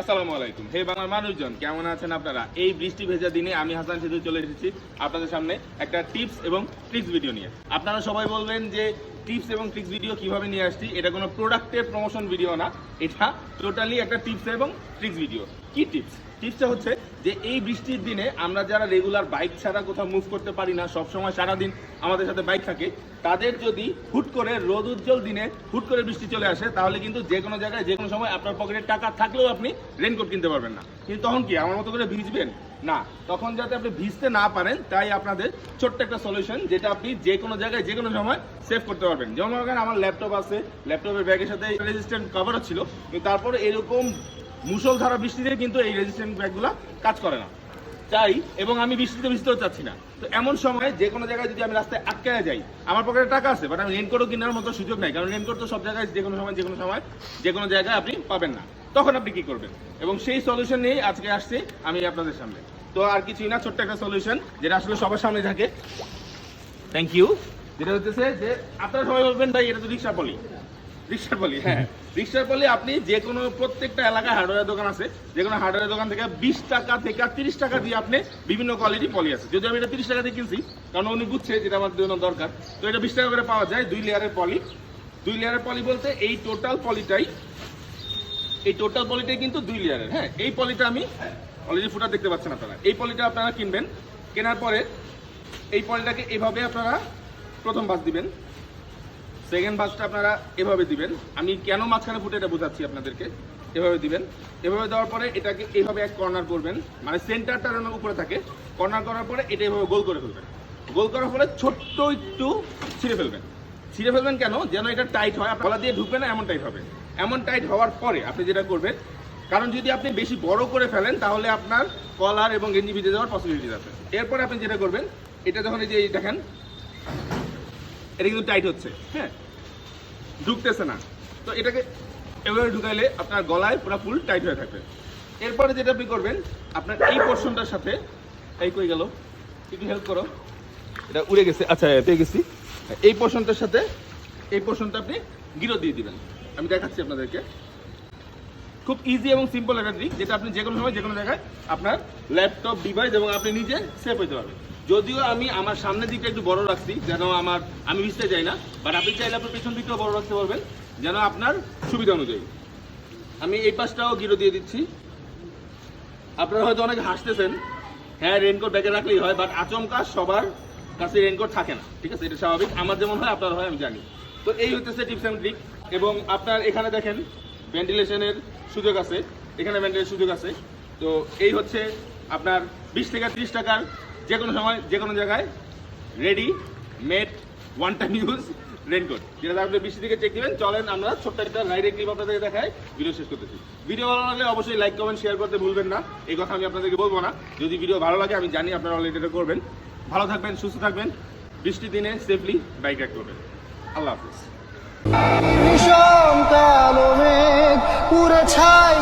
আসসালামু আলাইকুম। হে বাংলার মানুষজন, কেমন আছেন আপনারা? এই বৃষ্টি ভেজা দিনে আমি হাসান সিদ্ধু চলে এসেছি আপনাদের সামনে একটা টিপস এবং ট্রিক্স ভিডিও নিয়ে। আপনারা সবাই বলবেন যে টিপস এবং ট্রিক্স ভিডিও কীভাবে নিয়ে আসছি, এটা কোনো প্রোডাক্টের প্রমোশন ভিডিও না, এটা টোটালি একটা টিপস এবং ট্রিক্স ভিডিও কি টিপস টিপসটা হচ্ছে যে এই বৃষ্টির দিনে আমরা যারা রেগুলার বাইক ছাড়া কোথাও মুভ করতে পারি না, সবসময় সারাদিন আমাদের সাথে বাইক থাকে, তাদের যদি হুট করে রোদ উজ্জ্বল দিনে হুট করে বৃষ্টি চলে আসে, তাহলে কিন্তু যে কোনো জায়গায়, যে কোনো সময় আপনার পকেটে টাকা থাকলেও আপনি রেনকোট কিনতে পারবেন না। কিন্তু তখন কি, আমার মতো করে ভিজবেন? না, তখন যাতে আপনি ভিজতে না পারেন, তাই আপনাদের ছোট্ট একটা সলিউশন যেটা আপনি যে কোনো জায়গায়, যে কোনো সময় সেভ করতে পারবেন। যেমন মনে আমার ল্যাপটপ আছে ল্যাপটপের ব্যাগের সাথে রেজিস্ট্যান্ট কভারও ছিল তারপরে এরকম মুষলধারা বৃষ্টিতে কিন্তু এই রেজিস্ট্যান্ট ব্যাগগুলো কাজ করে না। চাই এবং আমি বৃষ্টিতে ভিজতেও চাচ্ছি না। তো এমন সময় যে কোনো জায়গায় যদি আমি রাস্তায় আটকায় যাই, আমার পকেটে টাকা আছে বাট আমি রেনকোটও কেনার মতো সুযোগ নাই, কারণ রেনকোট তো সব জায়গায় যে কোনো সময়, যে কোনো সময়, যে কোনো জায়গায় আপনি পাবেন না। তখন আপনি কি করবেন? এবং সেই সলিউশন নিয়েই আজকে আসছি আমি আপনাদের সামনে। তো আর কিছুই না ছোট্ট একটা সলিউশন যেটা আসলে সবার সামনে থাকে। থ্যাংক ইউ যেটা হচ্ছে যে আপনারা সবাই বলবেন ভাই এটা তো রিক্সা পলি। রিক্সার পলি হ্যাঁ। রিক্সার পলি আপনি যে কোনো প্রত্যেকটা এলাকায় হার্ডওয়্যার দোকান আছে যে কোনো হার্ডওয়্যার দোকান থেকে বিশ টাকা থেকে তিরিশ টাকা দিয়ে আপনি বিভিন্ন কোয়ালিটি পলি আছে। যদি আমি এটা তিরিশ টাকা দিয়ে কিনছি কারণ উনি বুঝছে যেটা আমার জন্য দরকার তো এটা বিশ টাকা করে পাওয়া যায় দুই লেয়ারের পলি। দুই লেয়ারের পলি বলতে এই টোটাল পলিটাই এই টোটাল পলিটাই কিন্তু দুই লেয়ারের হ্যাঁ? এই পলিটা আমি অলরেডি ফুটা দেখতে পাচ্ছেন আপনারা। এই পলিটা আপনারা কিনবেন, কেনার পরে এই পলিটাকে এভাবে আপনারা প্রথম বাস দিবেন সেকেন্ড বাসটা আপনারা এভাবে দিবেন। আমি কেন মাঝখানে ফুটে এটা বোঝাচ্ছি আপনাদেরকে? এভাবে দিবেন। এভাবে দেওয়ার পরে এটাকে এইভাবে এক কর্নার করবেন মানে সেন্টারটা যেন উপরে থাকে কর্নার করার পরে এটা এভাবে গোল করে ফেলবেন। গোল করার পরে ছোট্ট একটু ছিঁড়ে ফেলবেন। ছিঁড়ে ফেলবেন কেন? যেন এটা টাইট হয় গলা দিয়ে ঢুকবে না, এমন টাইট হবে। এমন টাইট হওয়ার পরে আপনি যেটা করবেন, কারণ যদি আপনি বেশি বড় করে ফেলেন, তাহলে আপনার কলার এবং গেঞ্জি ভিজে যাওয়ার পসিবিলিটি আছে। এরপরে আপনি যেটা করবেন, এটা যখন এই যে দেখেন, এটা কিন্তু টাইট হচ্ছে হ্যাঁ? ঢুকতেছে না। তো এটাকে এভাবে ঢুকাইলে আপনার গলায় পুরো ফুল টাইট হয়ে থাকবে। এরপরে যেটা আপনি করবেন, আপনার এই পোর্শনটার সাথে, এই কই গেল? একটু হেল্প করো। এটা উড়ে গেছে আচ্ছা পেয়ে গেছি। এই পোর্শনটার সাথে, এই পোর্শনটা আপনি গিরো দিয়ে দিবেন। আমি দেখাচ্ছি আপনাদেরকে। খুব ইজি এবং সিম্পল একটা ট্রিক যেটা আপনি যে কোনো সময় যে কোনো জায়গায় আপনার ল্যাপটপ ডিভাইস এবং আপনি নিজে সেভ হইতে পারবেন। যদিও আমি আমার সামনের দিকটা একটু বড় রাখছি, যেন আমার, আমি ভিজতে চাই না বাট আপনি চাইলে আপনার পেছন দিকটাও বড় রাখতে পারবেন, যেন আপনার সুবিধা অনুযায়ী। আমি এই পাশটাও গিরো দিয়ে দিচ্ছি। আপনারা হয়তো অনেক হাসতেছেন হ্যাঁ রেনকোট ব্যাগে রাখলেই হয় বাট আচমকা সবার কাছে রেনকোট থাকে না, ঠিক আছে? এটা স্বাভাবিক। আমার যেমন হয়, আপনার হয়, আমি জানি। তো এই হচ্ছে টিপস অ্যান্ড ট্রিক এবং আপনার এখানে দেখেন ভেন্টিলেশনের সুযোগ আছে। এখানে ভেন্টিলেশন সুযোগ আছে। তো এই হচ্ছে আপনার বিশ থেকে ত্রিশ টাকার যে কোনো সময় যে কোনো জায়গায় ready made one time use raincoat যেটা আপনি বৃষ্টি থেকে চেক দিবেন। চলেন আমরা ছোট্ট একটা রাইডের ক্লিপ আপনাদেরকে দেখাই। ভিডিও শেষ করতেছি। ভিডিও ভালো লাগলে অবশ্যই লাইক কমেন্ট শেয়ার করতে ভুলবেন না। এই কথা আমি আপনাদেরকে বলব না। যদি ভিডিও ভালো লাগে, আমি জানি আপনারা অলরেডি এটা করবেন। ভালো থাকবেন, সুস্থ থাকবেন। বৃষ্টির দিনে সেফলি বাইক রাইড করবেন। আল্লাহ হাফিজ। নিশান কালো মেঘ ছাই